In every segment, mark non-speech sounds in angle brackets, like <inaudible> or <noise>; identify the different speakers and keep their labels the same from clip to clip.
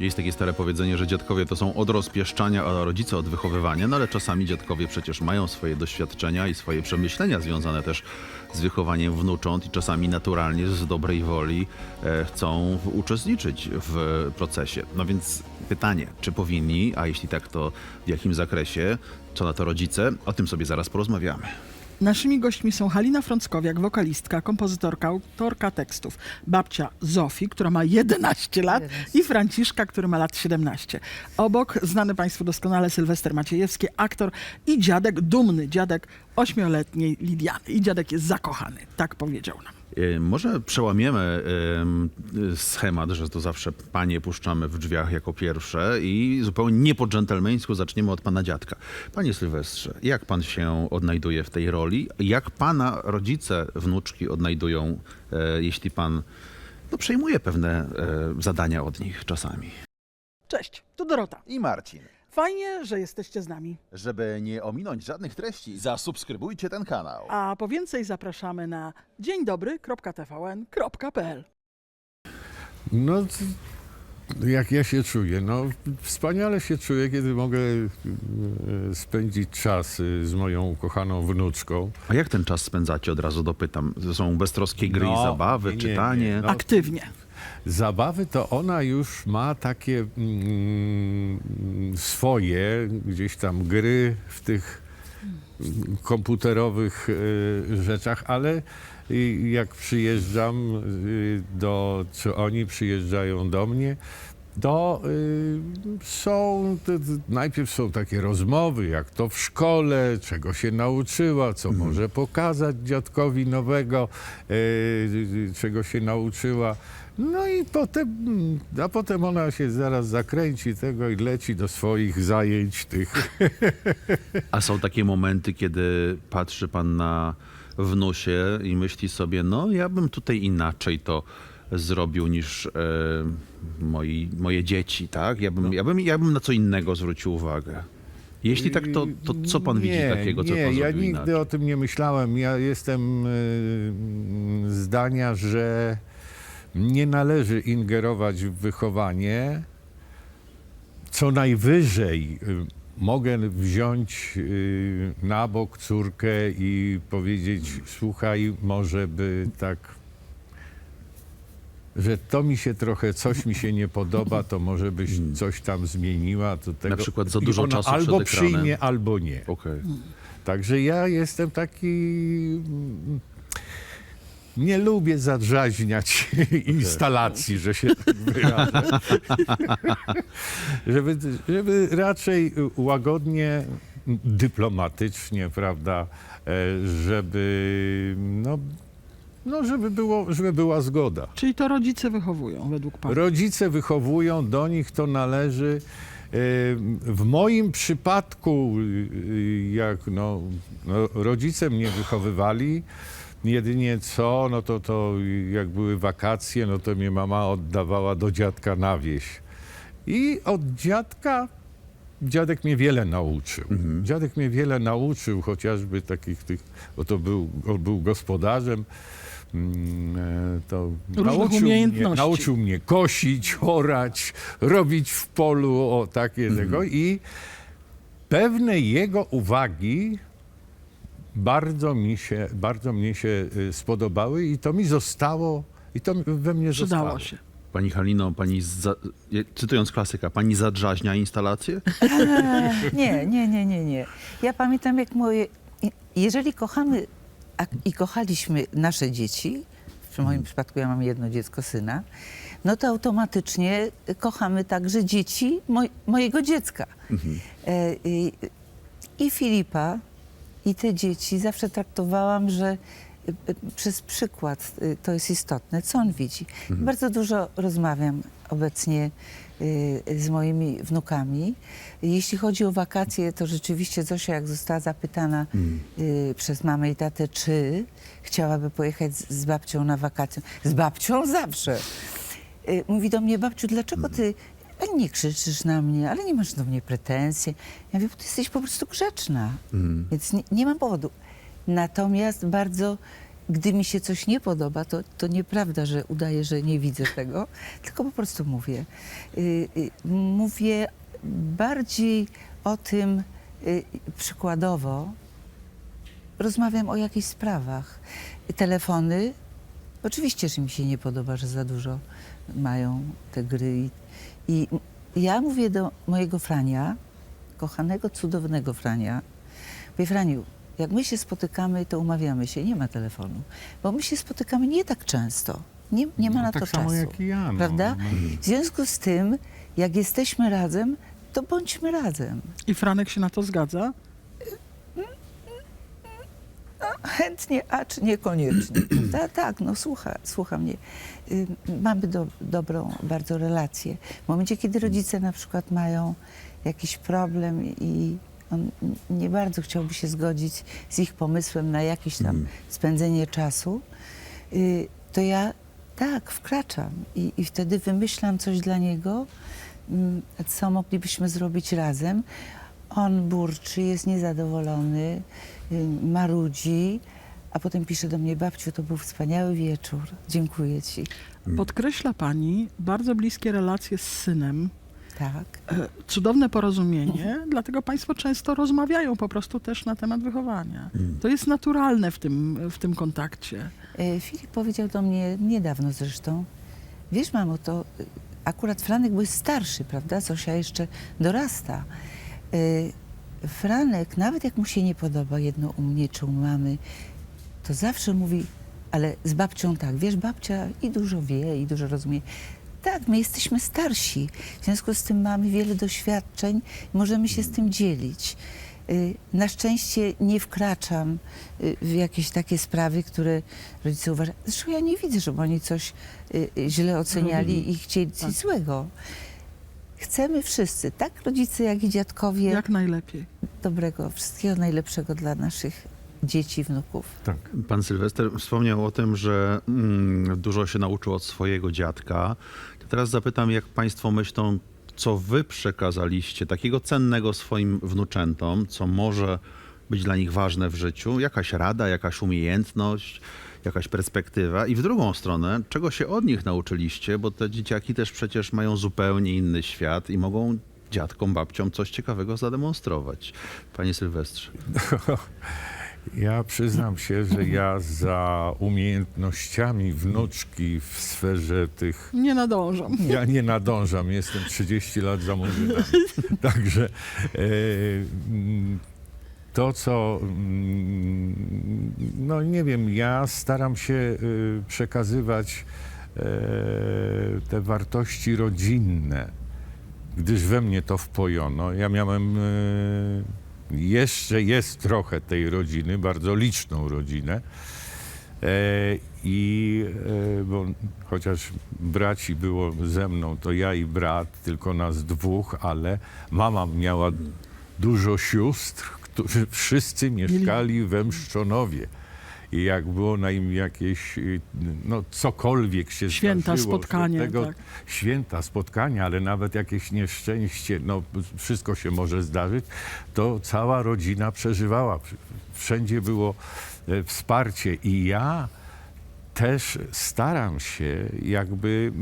Speaker 1: Jest takie stare powiedzenie, że dziadkowie to są od rozpieszczania, a rodzice od wychowywania, no ale czasami dziadkowie przecież mają swoje doświadczenia i swoje przemyślenia związane też z wychowaniem wnucząt i czasami naturalnie z dobrej woli e, chcą uczestniczyć w procesie. No więc pytanie, czy powinni, a jeśli tak, to w jakim zakresie, co na to rodzice, o tym sobie zaraz porozmawiamy.
Speaker 2: Naszymi gośćmi są Halina Frąckowiak, wokalistka, kompozytorka, autorka tekstów, babcia Zofii, która ma 11 lat
Speaker 3: 11.
Speaker 2: i Franciszka, który ma lat 17. Obok znany Państwu doskonale Sylwester Maciejewski, aktor i dziadek, dumny dziadek ośmioletniej Lidiany. I dziadek jest zakochany, tak powiedział nam.
Speaker 1: E, Może przełamiemy em, schemat, że to zawsze panie puszczamy w drzwiach jako pierwsze i zupełnie nie po dżentelmeńsku zaczniemy od pana dziadka. Panie Sylwestrze, jak pan się odnajduje w tej roli? Jak pana rodzice, wnuczki odnajdują, jeśli pan no, przejmuje pewne zadania od nich czasami?
Speaker 2: Cześć, tu Dorota.
Speaker 4: i Marcin.
Speaker 2: Fajnie, że jesteście z nami.
Speaker 4: Żeby nie ominąć żadnych treści, zasubskrybujcie ten kanał.
Speaker 2: A po więcej zapraszamy na dzień dobry.tvn.pl.
Speaker 5: No, jak ja się czuję? No, wspaniale się czuję, kiedy mogę e, spędzić czas e, z moją ukochaną wnuczką.
Speaker 1: A jak ten czas spędzacie? Od razu dopytam. To są beztroskie gry i
Speaker 5: No,
Speaker 1: zabawy,
Speaker 5: nie, nie,
Speaker 1: czytanie?
Speaker 5: nie, no.
Speaker 2: Aktywnie.
Speaker 5: Zabawy to ona już ma takie mm, swoje gdzieś tam gry w tych mm, komputerowych e, rzeczach, ale y, jak przyjeżdżam y, do, czy oni przyjeżdżają do mnie, to y, są, to, to najpierw są takie rozmowy, jak to w szkole, czego się nauczyła, co może pokazać dziadkowi nowego, y, y, czego się nauczyła. No i potem, mm, a potem ona się zaraz zakręci tego i leci do swoich zajęć tych.
Speaker 1: A są takie momenty, kiedy patrzy pan na wnusie i myśli sobie, no ja bym tutaj inaczej to zrobił niż e, moi, moje dzieci, tak? Ja bym, ja, bym, ja bym na co innego zwrócił uwagę. Jeśli tak, to, to co pan widzi
Speaker 5: nie,
Speaker 1: takiego, co
Speaker 5: nie,
Speaker 1: pan
Speaker 5: ja nigdy
Speaker 1: inaczej?
Speaker 5: o tym nie myślałem. Ja jestem y, zdania, że nie należy ingerować w wychowanie. Co najwyżej y, mogę wziąć y, na bok córkę i powiedzieć, słuchaj, może by tak że to mi się trochę, coś mi się nie podoba, to może byś coś tam zmieniła. To tego,
Speaker 1: przykład za dużo czasu przed
Speaker 5: albo
Speaker 1: ekranem.
Speaker 5: przyjmie, albo nie.
Speaker 1: Okej.
Speaker 5: Także ja jestem taki. Nie lubię zadrzaźniać <laughs> instalacji, że się tak wyrażę. <laughs> żeby, żeby raczej łagodnie, dyplomatycznie, prawda, e, żeby, no, no żeby, było, żeby była zgoda.
Speaker 2: Czyli to rodzice wychowują według Pana.
Speaker 5: Rodzice wychowują, do nich to należy. E, W moim przypadku, y, jak no, no, rodzice mnie wychowywali, jedynie co, no to, to jak były wakacje, no to mnie mama oddawała do dziadka na wieś. I od dziadka, dziadek mnie wiele nauczył. Dziadek mnie wiele nauczył, chociażby takich tych, bo to był, on był gospodarzem, mm, e, to
Speaker 2: Różnych
Speaker 5: nauczył
Speaker 2: umiejętności.
Speaker 5: Mnie, nauczył mnie kosić, orać, robić w polu, o takie tego i pewne jego uwagi bardzo mi się, bardzo mnie się y, spodobały i to mi zostało, i to we mnie
Speaker 2: Przydało
Speaker 5: zostało.
Speaker 2: się.
Speaker 1: Pani Halino, pani, za, cytując klasyka, pani zadrzaźnia instalację? <laughs>
Speaker 3: Nie, nie, nie, nie, nie. Ja pamiętam, jak moje. Jeżeli kochamy a, i kochaliśmy nasze dzieci, w moim przypadku ja mam jedno dziecko, syna, no to automatycznie kochamy także dzieci moj, mojego dziecka. E, i, I Filipa, i te dzieci zawsze traktowałam, że e, przez przykład e, to jest istotne, co on widzi. Bardzo dużo rozmawiam obecnie e, z moimi wnukami. Jeśli chodzi o wakacje, to rzeczywiście Zosia, jak została zapytana e, przez mamę i tatę, czy chciałaby pojechać z, babcią na wakacje. Z babcią zawsze. Y, Mówi do mnie, babciu, dlaczego ty ale nie krzyczysz na mnie, ale nie masz do mnie pretensji? Ja mówię, bo ty jesteś po prostu grzeczna, więc nie, nie mam powodu. Natomiast bardzo gdy mi się coś nie podoba, to, to nieprawda, że udaję, że nie widzę tego, tylko po prostu mówię. Y, y, mówię bardziej o tym y, przykładowo, rozmawiam o jakichś sprawach. Telefony, oczywiście, że mi się nie podoba, że za dużo mają te gry. I, i ja mówię do mojego Frania, kochanego, cudownego Frania, mówię, Franiu, jak my się spotykamy, to umawiamy się, nie ma telefonu, bo my się spotykamy nie tak często. Nie, nie ma
Speaker 5: No,
Speaker 3: na
Speaker 5: tak
Speaker 3: to
Speaker 5: samo
Speaker 3: czasu.
Speaker 5: jak i ja, no.
Speaker 3: Prawda?
Speaker 5: No.
Speaker 3: W związku z tym, jak jesteśmy razem, to bądźmy razem.
Speaker 2: I Franek się na to zgadza?
Speaker 3: Chętnie, acz niekoniecznie. <clears throat> Ta, tak, no słucha, słucha mnie. Y, Mamy do, dobrą bardzo relację. W momencie, kiedy rodzice na przykład mają jakiś problem i on nie bardzo chciałby się zgodzić z ich pomysłem na jakieś tam spędzenie czasu, y, to ja tak, wkraczam i, i wtedy wymyślam coś dla niego, mm, co moglibyśmy zrobić razem. On burczy, jest niezadowolony, y, marudzi, a potem pisze do mnie, babciu, to był wspaniały wieczór, dziękuję ci.
Speaker 2: Podkreśla pani bardzo bliskie relacje z synem.
Speaker 3: Tak.
Speaker 2: E, Cudowne porozumienie, dlatego państwo często rozmawiają po prostu też na temat wychowania. To jest naturalne w tym, w tym kontakcie.
Speaker 3: E, Filip powiedział do mnie niedawno zresztą, wiesz mamo, to akurat Franek był starszy, prawda? Zosia jeszcze dorasta. E, Franek, nawet jak mu się nie podoba jedno u mnie czy u mamy, to zawsze mówi, ale z babcią tak, wiesz, babcia i dużo wie, i dużo rozumie. Tak, my jesteśmy starsi, w związku z tym mamy wiele doświadczeń, możemy się z tym dzielić. Y, Na szczęście nie wkraczam y, w jakieś takie sprawy, które rodzice uważają. Zresztą ja nie widzę, żeby oni coś y, y, źle oceniali i chcieli coś
Speaker 2: Tak.
Speaker 3: złego. Chcemy wszyscy, tak rodzice, jak i dziadkowie,
Speaker 2: Jak najlepiej.
Speaker 3: dobrego, wszystkiego najlepszego dla naszych dzieci, wnuków.
Speaker 5: Tak.
Speaker 1: Pan Sylwester wspomniał o tym, że mm, dużo się nauczył od swojego dziadka. Teraz zapytam, jak Państwo myślą, co Wy przekazaliście takiego cennego swoim wnuczętom, co może być dla nich ważne w życiu? Jakaś rada, jakaś umiejętność, jakaś perspektywa? I w drugą stronę, czego się od nich nauczyliście? Bo te dzieciaki też przecież mają zupełnie inny świat i mogą dziadkom, babciom coś ciekawego zademonstrować. Panie Sylwestrze. <laughs>
Speaker 5: Ja przyznam się, że ja za umiejętnościami wnuczki w sferze tych
Speaker 2: Nie nadążam.
Speaker 5: Ja nie nadążam, jestem 30 lat za murzynami. <laughs> Także e, to, co, mm, no nie wiem, ja staram się y, przekazywać e, te wartości rodzinne, gdyż we mnie to wpojono. Ja miałem, e, jeszcze jest trochę tej rodziny, bardzo liczną rodzinę. E, I e, bo chociaż braci było ze mną, to ja i brat, tylko nas dwóch, ale mama miała dużo sióstr, którzy wszyscy mieszkali we Mszczonowie. I jak było na im jakieś, no cokolwiek się
Speaker 2: Święta,
Speaker 5: zdarzyło,
Speaker 2: spotkanie,
Speaker 5: tego,
Speaker 2: tak.
Speaker 5: święta, spotkania, ale nawet jakieś nieszczęście, no wszystko się może zdarzyć, to cała rodzina przeżywała. Wszędzie było e, wsparcie i ja też staram się jakby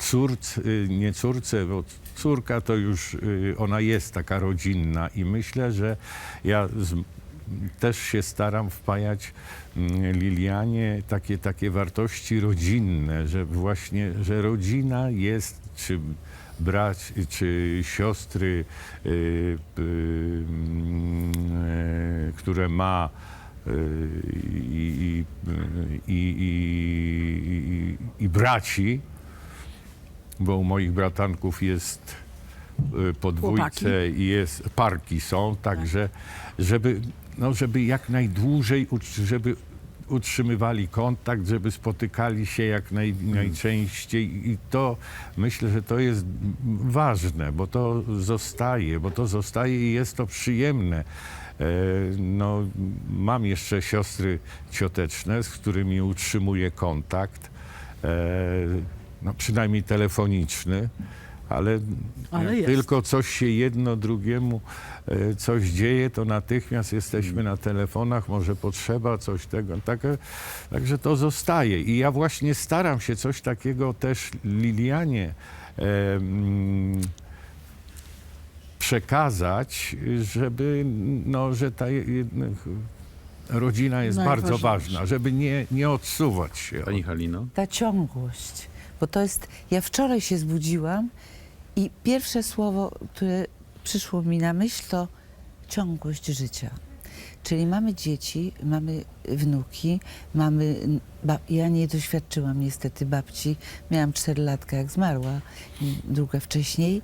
Speaker 5: córce, nie córce, bo córka to już y, ona jest taka rodzinna i myślę, że ja z, też się staram wpajać mm, Lilianie takie, takie wartości rodzinne, że właśnie, że rodzina jest, czy brać, czy siostry, y, y, mm, e, które ma y, i, i braci, bo u moich bratanków jest y, podwójce
Speaker 2: Chłopaki.
Speaker 5: i jest parki są, także żeby, no, żeby jak najdłużej, żeby utrzymywali kontakt, żeby spotykali się jak naj, najczęściej i to myślę, że to jest ważne, bo to zostaje, bo to zostaje i jest to przyjemne. E, No, mam jeszcze siostry cioteczne, z którymi utrzymuję kontakt, e, no, przynajmniej telefoniczny, ale,
Speaker 2: Ale
Speaker 5: tylko coś się jedno drugiemu e, coś dzieje, to natychmiast jesteśmy na telefonach, może potrzeba coś tego. Tak, także to zostaje. I ja właśnie staram się coś takiego też Lilianie e, mm, przekazać, żeby, no, że ta rodzina jest bardzo
Speaker 2: Najważniejsza.
Speaker 5: ważna, żeby nie, nie odsuwać się.
Speaker 1: Pani Halino?
Speaker 3: Ta ciągłość, bo to jest. Ja wczoraj się zbudziłam i pierwsze słowo, które przyszło mi na myśl, to ciągłość życia. Czyli mamy dzieci, mamy wnuki, mamy. Ja nie doświadczyłam niestety babci. Miałam 4 latka, jak zmarła, druga wcześniej.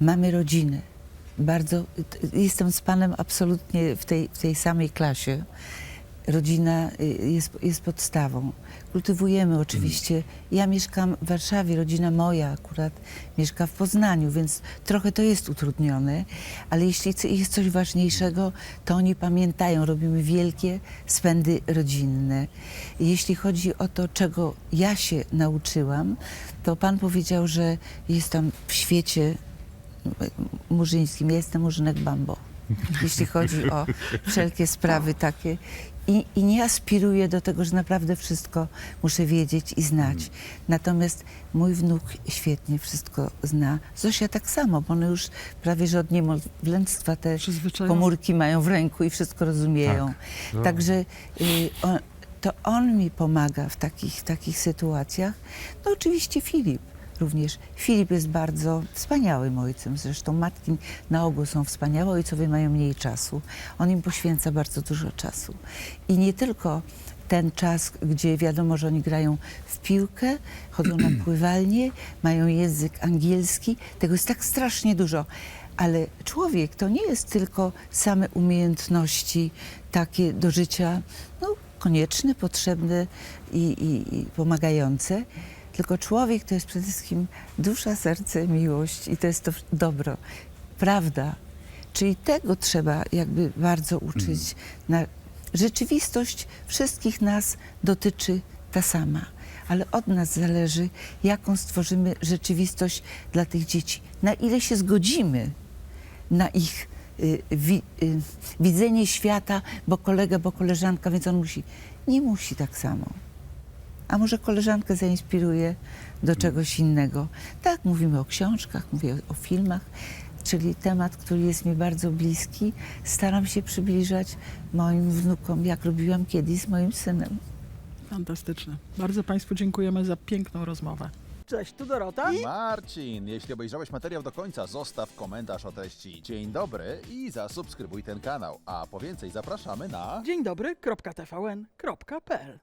Speaker 3: Mamy rodzinę. Bardzo. Jestem z panem absolutnie w tej, w tej samej klasie. Rodzina y, jest, jest podstawą. Kultywujemy oczywiście. Ja mieszkam w Warszawie, rodzina moja akurat mieszka w Poznaniu, więc trochę to jest utrudnione, ale jeśli jest coś ważniejszego, to oni pamiętają. Robimy wielkie spędy rodzinne. Jeśli chodzi o to, czego ja się nauczyłam, to pan powiedział, że jest tam w świecie murzyńskim. Ja jestem murzynek bambo, jeśli chodzi o wszelkie sprawy takie. I, I nie aspiruję do tego, że naprawdę wszystko muszę wiedzieć i znać. Natomiast mój wnuk świetnie wszystko zna. Zosia tak samo, bo one już prawie że od niemowlęctwa te komórki mają w ręku i wszystko rozumieją.
Speaker 5: Tak. No.
Speaker 3: Także y, on, to on mi pomaga w takich, takich sytuacjach. No oczywiście Filip również. Filip jest bardzo wspaniałym ojcem. Zresztą matki na ogół są wspaniałe, ojcowie mają mniej czasu. On im poświęca bardzo dużo czasu. I nie tylko ten czas, gdzie wiadomo, że oni grają w piłkę, chodzą na <clears throat> pływalnię, mają język angielski. Tego jest tak strasznie dużo. Ale człowiek to nie jest tylko same umiejętności takie do życia, no, konieczne, potrzebne i, i, i pomagające. Tylko człowiek to jest przede wszystkim dusza, serce, miłość i to jest to dobro. Prawda. Czyli tego trzeba jakby bardzo uczyć. Na, rzeczywistość wszystkich nas dotyczy ta sama, ale od nas zależy, jaką stworzymy rzeczywistość dla tych dzieci. Na ile się zgodzimy na ich y, wi, y, widzenie świata, bo kolega, bo koleżanka, więc on musi. Nie musi tak samo. A może koleżankę zainspiruje do czegoś innego. Tak, mówimy o książkach, mówię o filmach, czyli temat, który jest mi bardzo bliski. Staram się przybliżać moim wnukom, jak robiłam kiedyś z moim synem.
Speaker 2: Fantastyczne. Bardzo Państwu dziękujemy za piękną rozmowę. Cześć, tu Dorota.
Speaker 4: Marcin, jeśli obejrzałeś materiał do końca, zostaw komentarz o treści. Dzień dobry i zasubskrybuj ten kanał. A po więcej zapraszamy na...
Speaker 2: Dzień dobry, kropka TVN, kropka PL.